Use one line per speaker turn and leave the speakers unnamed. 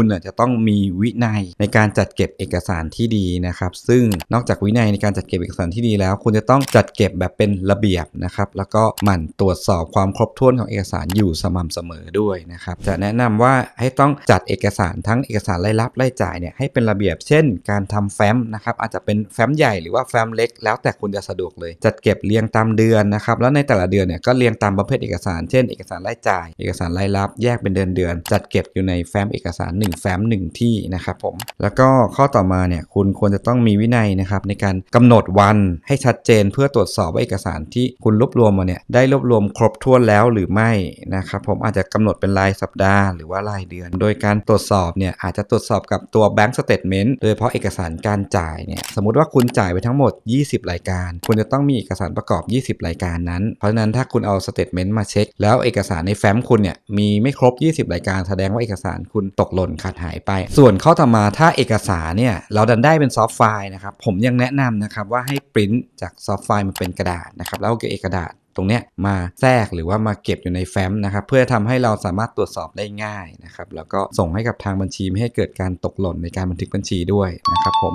คุณน่ะจะต้องมีวินัยในการจัดเก็บเอกสารที่ดีนะครับ ซึ่งนอกจากวินัยในการจัดเก็บเอกสารที่ดีแล้ว คุณจะต้องจัดเก็บแบบเป็นระเบียบนะครับ แล้วก็หมั่นตรวจสอบความครบถ้วนของเอกสารอยู่สม่ำเสมอด้วยนะครับ จะแนะนำว่าให้ต้องจัดเอกสารทั้งเอกสารรายรับรายจ่ายเนี่ยให้เป็นระเบียบ เช่น การทำแฟ้มนะครับ อาจจะเป็นแฟ้มใหญ่หรือว่าแฟ้มเล็ก แล้วแต่คุณจะสะดวกเลย จัดเก็บเรียงตามเดือนนะครับ แล้วในแต่ละเดือนเนี่ยก็เรียงตามประเภทเอกสาร เช่น เอกสารรายจ่าย เอกสารรายรับ แยกเป็นเดือนเดือน จัดเก็บอยู่ในแฟ้มเอกสาร1 แฟ้ม 1 ที่นะครับผม แล้วก็ข้อต่อมาเนี่ยคุณควรจะต้องมีวินัยนะครับในการกำหนดวันให้ชัดเจนเพื่อตรวจสอบว่าเอกสารที่คุณรวบรวมมาเนี่ยได้รวบรวมครบถ้วนแล้วหรือไม่นะครับผมอาจจะกำหนดเป็นรายสัปดาห์หรือว่ารายเดือน โดยการตรวจสอบเนี่ยอาจจะตรวจสอบกับตัว Bank Statement โดยเฉพาะเอกสารการจ่ายเนี่ยสมมติว่าคุณจ่ายไปทั้งหมด 20 รายการ คุณจะต้องมีเอกสารประกอบ 20 รายการนั้น เพราะฉะนั้นถ้าคุณเอา Statement มาเช็ค แล้วเอกสารในแฟ้มคุณเนี่ยมีไม่ครบ 20 รายการแสดงว่าเอกสารคุณตกหล่นขาดหายไป ส่วนข้อต่อมาถ้าเอกสารเนี่ยเราดันได้เป็นซอฟต์ไฟล์นะครับผมยังแนะนำนะครับว่าให้ปริ้นจากซอฟต์ไฟล์มาเป็นกระดาษนะครับแล้วเก็บเอกกระดาษตรงเนี้ยมาแทรกหรือว่ามาเก็บอยู่ในแฟ้มนะครับเพื่อทำให้เราสามารถตรวจสอบได้ง่ายนะครับแล้วก็ส่งให้กับทางบัญชีไม่ให้เกิดการตกหล่นในการบันทึกบัญชีด้วยนะครับผม